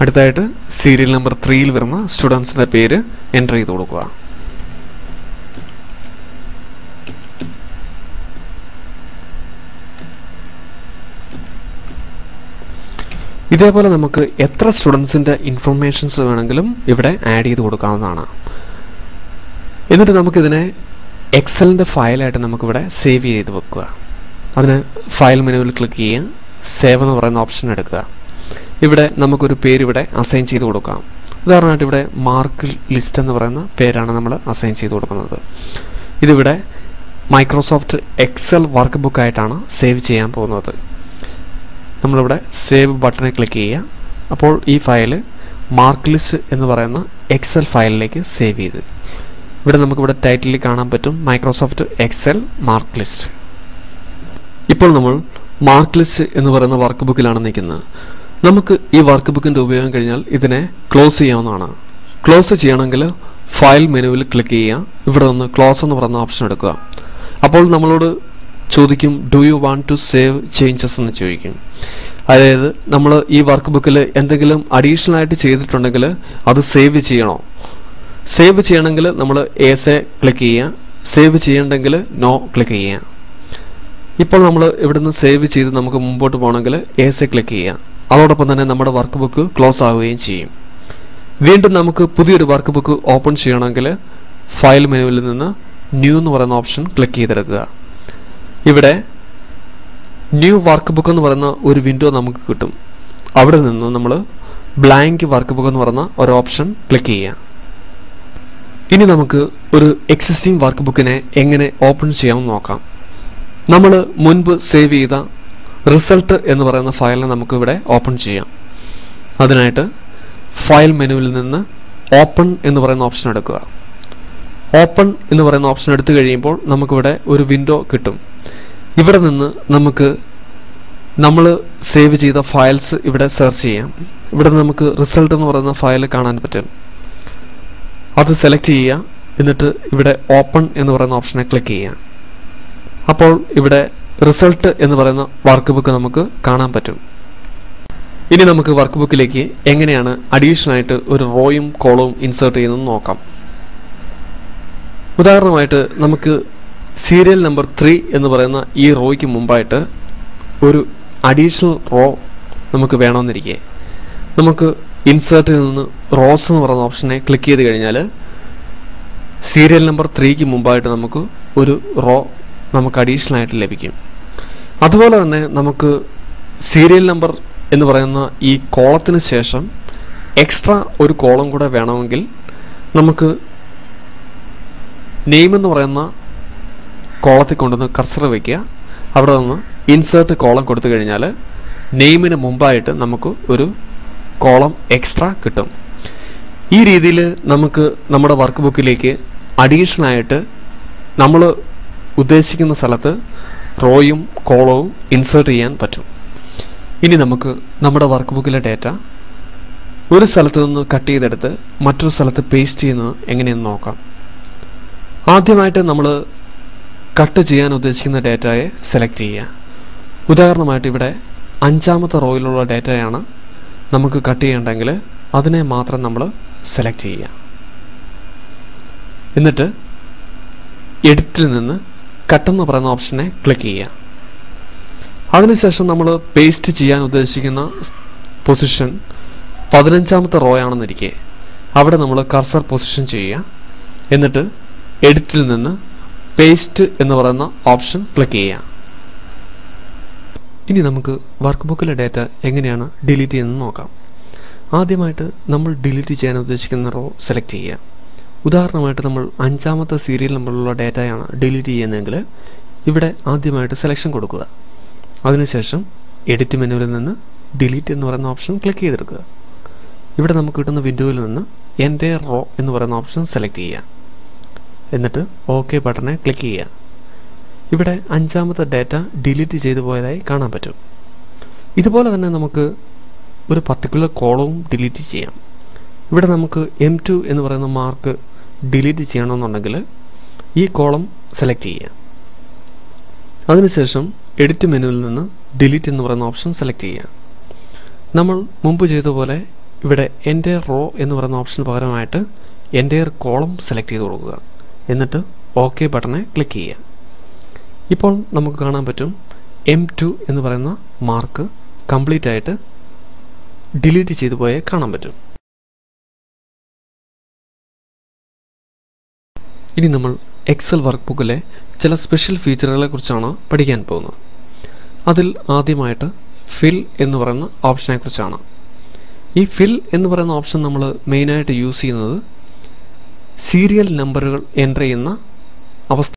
അടുത്തായിട്ട് serial number ത്രീയിൽ വരുന്ന സ്റ്റുഡൻസിന്റെ പേര് എന്റർ ചെയ്ത് കൊടുക്കുക. ഇതേപോലെ നമുക്ക് എത്ര സ്റ്റുഡൻസിന്റെ ഇൻഫർമേഷൻസ് വേണമെങ്കിലും ഇവിടെ ആഡ് ചെയ്ത് കൊടുക്കാവുന്നതാണ്. എന്നിട്ട് നമുക്കിതിനെ എക്സലിന്റെ ഫയലായിട്ട് നമുക്കിവിടെ സേവ് ചെയ്ത് വെക്കുക. അതിന് ഫയൽ മെനുവിൽ ക്ലിക്ക് ചെയ്യുക. സേവ് എന്ന് പറയുന്ന ഓപ്ഷൻ എടുക്കുക. ഇവിടെ നമുക്കൊരു പേര് ഇവിടെ അസൈൻ ചെയ്ത് കൊടുക്കാം. ഉദാഹരണമായിട്ട് ഇവിടെ മാർക്ക് ലിസ്റ്റ് എന്ന് പറയുന്ന പേരാണ് നമ്മൾ അസൈൻ ചെയ്ത് കൊടുക്കുന്നത്. ഇതിവിടെ മൈക്രോസോഫ്റ്റ് എക്സൽ വർക്ക് ബുക്ക് ആയിട്ടാണ് സേവ് ചെയ്യാൻ പോകുന്നത്. നമ്മളിവിടെ സേവ് ബട്ടണിൽ ക്ലിക്ക് ചെയ്യുക. അപ്പോൾ ഈ ഫയൽ മാർക്ക് ലിസ്റ്റ് എന്ന് പറയുന്ന എക്സൽ ഫയലിലേക്ക് സേവ് ചെയ്ത്. ഇവിടെ നമുക്കിവിടെ ടൈറ്റിലിൽ കാണാൻ പറ്റും മൈക്രോസോഫ്റ്റ് എക്സൽ മാർക്ക് ലിസ്റ്റ് ഇപ്പോൾ നമ്മൾ മാർക്ക് ലിസ്റ്റ് എന്ന് പറയുന്ന വർക്ക് ബുക്കിലാണ് നിൽക്കുന്നത്. നമുക്ക് ഈ വർക്ക് ബുക്കിന്റെ ഉപയോഗം കഴിഞ്ഞാൽ ഇതിനെ ക്ലോസ് ചെയ്യാവുന്നതാണ്. ക്ലോസ് ചെയ്യണമെങ്കിൽ ഫയൽ മെനുവിൽ ക്ലിക്ക് ചെയ്യുക. ഇവിടെ നിന്ന് ക്ലോസ് എന്ന് പറയുന്ന ഓപ്ഷൻ എടുക്കുക. അപ്പോൾ നമ്മളോട് ചോദിക്കും do you want to save changes എന്ന് ചോദിക്കും. അതായത് നമ്മൾ ഈ വർക്ക് ബുക്കിൽ എന്തെങ്കിലും അഡീഷണൽ ആയിട്ട് ചെയ്തിട്ടുണ്ടെങ്കിൽ അത് സേവ് ചെയ്യണോ? സേവ് ചെയ്യണമെങ്കിൽ നമ്മൾ എസ് എ ക്ലിക്ക് ചെയ്യുക. സേവ് ചെയ്യണമെങ്കിൽ നോ ക്ലിക്ക് ചെയ്യുക. ഇപ്പോൾ നമ്മൾ ഇവിടുന്ന് സേവ് ചെയ്ത് നമുക്ക് മുമ്പോട്ട് പോകണമെങ്കിൽ എസ് എ ക്ലിക്ക് ചെയ്യുക. അതോടൊപ്പം തന്നെ നമ്മുടെ വർക്ക് ബുക്ക് ക്ലോസ് ആവുകയും ചെയ്യും. വീണ്ടും നമുക്ക് പുതിയൊരു വർക്ക് ബുക്ക് ഓപ്പൺ ചെയ്യണമെങ്കിൽ ഫയൽ മെനുവിൽ നിന്ന് ന്യൂ എന്ന് പറയുന്ന ഓപ്ഷൻ ക്ലിക്ക് ചെയ്തെടുക്കുക. ഇവിടെ ന്യൂ വർക്ക് ബുക്ക് എന്ന് പറയുന്ന ഒരു വിൻഡോ നമുക്ക് കിട്ടും. അവിടെ നിന്ന് നമ്മൾ ബ്ലാങ്ക് വർക്ക് ബുക്ക് എന്ന് പറയുന്ന ഒരു ഓപ്ഷൻ ക്ലിക്ക് ചെയ്യാം ഇനി നമുക്ക് ഒരു എക്സിസ്റ്റിംഗ് വർക്ക് ബുക്കിനെ എങ്ങനെ ഓപ്പൺ ചെയ്യാമെന്ന് നോക്കാം. നമ്മൾ മുൻപ് സേവ് ചെയ്ത റിസൾട്ട് എന്ന് പറയുന്ന ഫയലിനെ നമുക്കിവിടെ ഓപ്പൺ ചെയ്യാം. അതിനായിട്ട് ഫയൽ മെനുവിൽ നിന്ന് ഓപ്പൺ എന്ന് പറയുന്ന ഓപ്ഷൻ എടുക്കുക. ഓപ്പൺ എന്ന് പറയുന്ന ഓപ്ഷൻ എടുത്തു കഴിയുമ്പോൾ നമുക്കിവിടെ ഒരു വിൻഡോ കിട്ടും. ഇവിടെ നിന്ന് നമുക്ക് നമ്മൾ സേവ് ചെയ്ത ഫയൽസ് ഇവിടെ സെർച്ച് ചെയ്യാം. ഇവിടെ നമുക്ക് റിസൾട്ട് എന്ന് പറയുന്ന ഫയൽ കാണാൻ പറ്റും. അത് സെലക്ട് ചെയ്യുക. എന്നിട്ട് ഇവിടെ ഓപ്പൺ എന്ന് പറയുന്ന ഓപ്ഷനെ ക്ലിക്ക് ചെയ്യാം അപ്പോൾ ഇവിടെ റിസൾട്ട് എന്ന് പറയുന്ന വർക്ക് ബുക്ക് നമുക്ക് കാണാൻ പറ്റും. ഇനി നമുക്ക് വർക്ക് ബുക്കിലേക്ക് എങ്ങനെയാണ് അഡീഷണൽ ആയിട്ട് ഒരു റോയും കോളവും ഇൻസേർട്ട് ചെയ്യുന്നത് നോക്കാം. ഉദാഹരണമായിട്ട് നമുക്ക് സീരിയൽ നമ്പർ ത്രീ എന്ന് പറയുന്ന ഈ റോയ്ക്ക് മുമ്പായിട്ട് ഒരു അഡീഷണൽ റോ നമുക്ക് വേണമെന്നിരിക്കെ. നമുക്ക് ഇൻസേർട്ടിൽ നിന്ന് റോസ് എന്ന് പറയുന്ന ഓപ്ഷനെ ക്ലിക്ക് ചെയ്ത് കഴിഞ്ഞാൽ സീരിയൽ നമ്പർ ത്രീക്ക് മുമ്പായിട്ട് നമുക്ക് ഒരു റോ നമുക്ക് അഡീഷണൽ ആയിട്ട് ലഭിക്കും. അതുപോലെ തന്നെ നമുക്ക് സീരിയൽ നമ്പർ എന്ന് പറയുന്ന ഈ കോളത്തിന് ശേഷം എക്സ്ട്രാ ഒരു കോളം കൂടെ വേണമെങ്കിൽ നമുക്ക് നെയിം എന്ന് പറയുന്ന കോളത്തിൽ കൊണ്ടുവന്ന് കർസർ വയ്ക്കുക അവിടെ നിന്ന് ഇൻസേർട്ട് കോളം കൊടുത്തു കഴിഞ്ഞാൽ നെയിമിന് മുമ്പായിട്ട് നമുക്ക് ഒരു കോളം എക്സ്ട്രാ കിട്ടും. ഈ രീതിയിൽ നമുക്ക് നമ്മുടെ വർക്ക് ബുക്കിലേക്ക് അഡീഷണലായിട്ട് നമ്മൾ ഉദ്ദേശിക്കുന്ന സ്ഥലത്ത് റോയും കോളവും ഇൻസേർട്ട് ചെയ്യാൻ പറ്റും. ഇനി നമുക്ക് നമ്മുടെ വർക്ക് ബുക്കിലെ ഡേറ്റ ഒരു സ്ഥലത്ത് നിന്ന് കട്ട് ചെയ്തെടുത്ത് മറ്റൊരു സ്ഥലത്ത് പേസ്റ്റ് ചെയ്യുന്നത് എങ്ങനെയെന്ന് നോക്കാം. ആദ്യമായിട്ട് നമ്മൾ കട്ട് ചെയ്യാൻ ഉദ്ദേശിക്കുന്ന ഡേറ്റയെ സെലക്ട് ചെയ്യുക. ഉദാഹരണമായിട്ട് ഇവിടെ അഞ്ചാമത്തെ റോയിലുള്ള ഡേറ്റയാണ് നമുക്ക് കട്ട് ചെയ്യണ്ടെങ്കിൽ അതിനെ മാത്രം നമ്മൾ സെലക്ട് ചെയ്യുക. എന്നിട്ട് എഡിറ്റിൽ നിന്ന് കട്ടെന്ന് പറയുന്ന ഓപ്ഷനെ ക്ലിക്ക് ചെയ്യുക. അതിനുശേഷം നമ്മൾ പേസ്റ്റ് ചെയ്യാൻ ഉദ്ദേശിക്കുന്ന പൊസിഷൻ പതിനഞ്ചാമത്തെ റോ ആണെന്നിരിക്കെ അവിടെ നമ്മൾ കർസർ പൊസിഷൻ ചെയ്യുക. എന്നിട്ട് എഡിറ്റിൽ നിന്ന് പേസ്റ്റ് എന്ന് പറയുന്ന ഓപ്ഷൻ ക്ലിക്ക് ചെയ്യുക. ഇനി നമുക്ക് വർക്ക് ബുക്കിലെ ഡേറ്റ എങ്ങനെയാണ് ഡിലീറ്റ് ചെയ്യുന്നത് നോക്കാം. ആദ്യമായിട്ട് നമ്മൾ ഡിലീറ്റ് ചെയ്യാൻ ഉദ്ദേശിക്കുന്ന റോ സെലക്ട് ചെയ്യുക. ഉദാഹരണമായിട്ട് നമ്മൾ അഞ്ചാമത്തെ സീരിയൽ നമ്പറിലുള്ള ഡേറ്റയാണ് ഡിലീറ്റ് ചെയ്യുന്നതെങ്കിൽ ഇവിടെ ആദ്യമായിട്ട് സെലക്ഷൻ കൊടുക്കുക. അതിനുശേഷം എഡിറ്റ് മെനുവിൽ നിന്ന് ഡിലീറ്റ് എന്ന് പറയുന്ന ഓപ്ഷൻ ക്ലിക്ക് ചെയ്തെടുക്കുക. ഇവിടെ നമുക്ക് കിട്ടുന്ന വിൻഡോയിൽ നിന്ന് എന്റെ റോ എന്ന് പറയുന്ന ഓപ്ഷൻ സെലക്ട് ചെയ്യുക. എന്നിട്ട് ഓക്കെ ബട്ടണെ ക്ലിക്ക് ചെയ്യുക. ഇവിടെ അഞ്ചാമത്തെ ഡാറ്റ ഡിലീറ്റ് ചെയ്തു പോയതായി കാണാൻ പറ്റും. ഇതുപോലെ തന്നെ നമുക്ക് ഒരു പർട്ടിക്കുലർ കോളവും ഡിലീറ്റ് ചെയ്യാം. ഇവിടെ നമുക്ക് എം ടു എന്ന് പറയുന്ന മാർക്ക് ഡിലീറ്റ് ചെയ്യണമെന്നുണ്ടെങ്കിൽ ഈ കോളം സെലക്ട് ചെയ്യുക. അതിനുശേഷം എഡിറ്റ് മെനുവിൽ നിന്ന് ഡിലീറ്റ് എന്ന് പറയുന്ന ഓപ്ഷൻ സെലക്ട് ചെയ്യുക. നമ്മൾ മുമ്പ് ചെയ്ത പോലെ ഇവിടെ എന്റെ റോ എന്ന് പറയുന്ന ഓപ്ഷന് പകരമായിട്ട് എന്റെ കോളം സെലക്ട് ചെയ്ത് കൊടുക്കുക. എന്നിട്ട് ഓക്കെ ബട്ടണെ ക്ലിക്ക് ചെയ്യുക. ഇപ്പോൾ നമുക്ക് കാണാൻ പറ്റും എം ടു എന്ന് പറയുന്ന മാർക്ക് കംപ്ലീറ്റ് ആയിട്ട് ഡിലീറ്റ് ചെയ്തു പോയേ കാണാൻ പറ്റും. ഇനി നമ്മൾ എക്സൽ വർക്ക് ബുക്കിലെ ചില സ്പെഷ്യൽ ഫീച്ചറുകളെ കുറിച്ചാണ് പഠിക്കാൻ പോകുന്നത്. അതിൽ ആദ്യമായിട്ട് ഫിൽ എന്ന് പറയുന്ന ഓപ്ഷനെ കുറിച്ചാണ്. ഈ ഫിൽ എന്ന് പറയുന്ന ഓപ്ഷൻ നമ്മൾ മെയിനായിട്ട് യൂസ് ചെയ്യുന്നത് സീരിയൽ നമ്പറുകൾ എന്റർ ചെയ്യുന്ന അവസ്ഥ